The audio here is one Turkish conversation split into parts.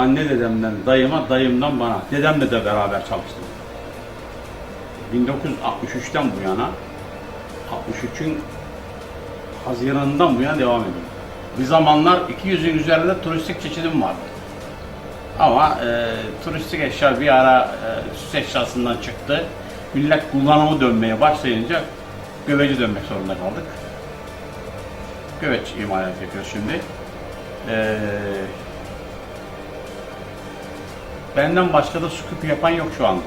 Anne dedemden dayıma, dayımdan bana. Dedemle de beraber çalıştım. 1963'ten bu yana 63'ün Haziran'dan bu yana devam ediyorum. Bir zamanlar 200'ün üzerinde turistik çeşidim vardı. Ama e, turistik eşya bir ara e, süs eşyasından çıktı. Millet kullanımı dönmeye başlayınca göveci dönmek zorunda kaldık. Göveç imalat yapıyoruz şimdi. E, benden başka da su küpü yapan yok şu anda.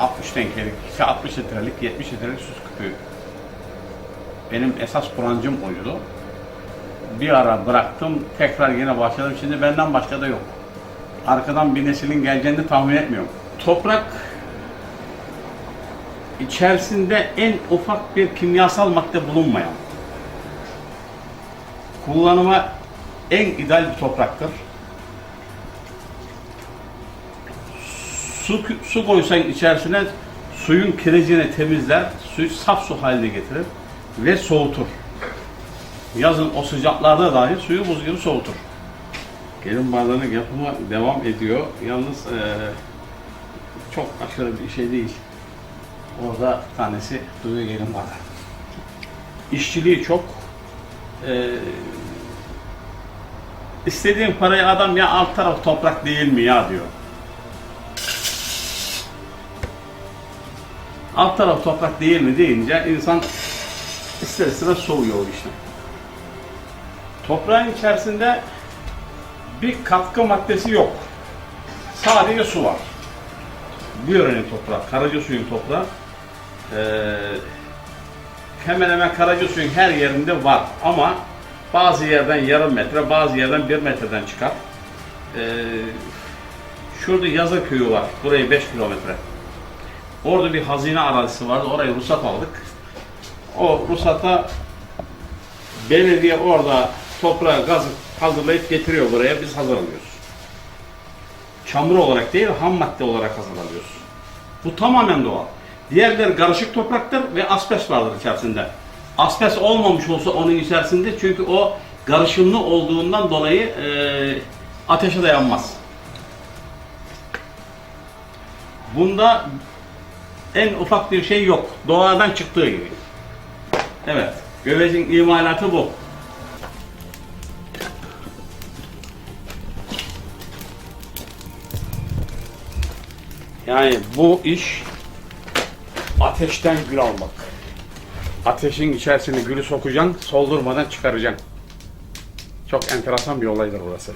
60 tenkelik, 60 litrelik, 70 litrelik su küpü. Benim esas kurancım oydu. Bir ara bıraktım, tekrar yine başladım. Şimdi benden başka da yok. Arkadan bir neslin geleceğini tahmin etmiyorum. Toprak içerisinde en ufak bir kimyasal madde bulunmayan, kullanıma en ideal bir topraktır. Su, su koysan içerisine suyun kirecini temizler, suyu saf su haline getirir ve soğutur. Yazın o sıcaklarda dahi suyu buz gibi soğutur. Gelin bardağının yapımı devam ediyor. Yalnız eee, çok aşırı bir şey değil. Orada tanesi duruyor gelin bardağı. İşçiliği çok. Eee istediğin parayı adam ya alt taraf toprak değil mi ya diyor. Alt taraf toprak değil mi deyince insan ister istemez soğuyor o işten. Toprağın içerisinde bir katkı maddesi yok. Sadece su var. Bu yörenin toprağı, Karaca suyun toprağı. Ee, hemen hemen Karaca suyun her yerinde var ama bazı yerden yarım metre, bazı yerden bir metreden çıkar. Ee, şurada Yazı köyü var, burayı 5 kilometre. Orada bir hazine arazisi vardı, oraya ruhsat aldık. O ruhsata belediye orada toprağı gazı hazırlayıp getiriyor buraya, biz hazırlıyoruz. Çamur olarak değil, ham madde olarak hazırlanıyoruz. Bu tamamen doğal. Diğerleri karışık topraktır ve asbest vardır içerisinde. Asbest olmamış olsa onun içerisinde çünkü o karışımlı olduğundan dolayı e, ateşe dayanmaz. Bunda en ufak bir şey yok. Doğadan çıktığı gibi. Evet. Gövecin imalatı bu. Yani bu iş ateşten gül almak. Ateşin içerisine gülü sokacaksın, soldurmadan çıkaracaksın. Çok enteresan bir olaydır burası.